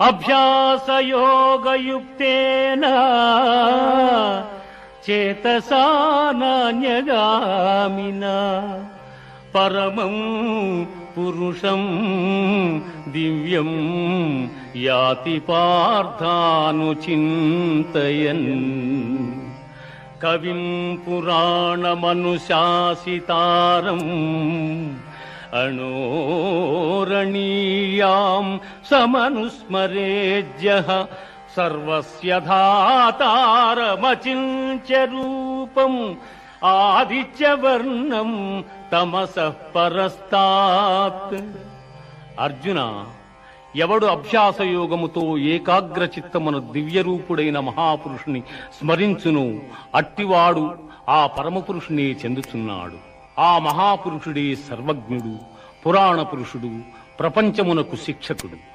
अभ्यासयोगयुक्तेन चेतसा नान्यगामिना। परमम् पुरुषम् दिव्यम् याति पार्थानुचिन्तयन्। कविम् पुराणमनुशासितारम् అణోరణీయాం సమనుస్మరేజ్య సర్వస్య ధాతారమచింత్య రూపం ఆదిత్యవర్ణం తమస పరస్తాత్ అర్జున ఎవడు అభ్యాసయోగముతో ఏకాగ్ర చిత్తమున దివ్యరూపుడైన మహాపురుషుని స్మరించును అట్టివాడు ఆ పరమపురుషునే చెందుచున్నాడు. ఆ మహాపురుషుడే సర్వజ్ఞుడు పురాణ పురుషుడు ప్రపంచమునకు శిక్షకుడు.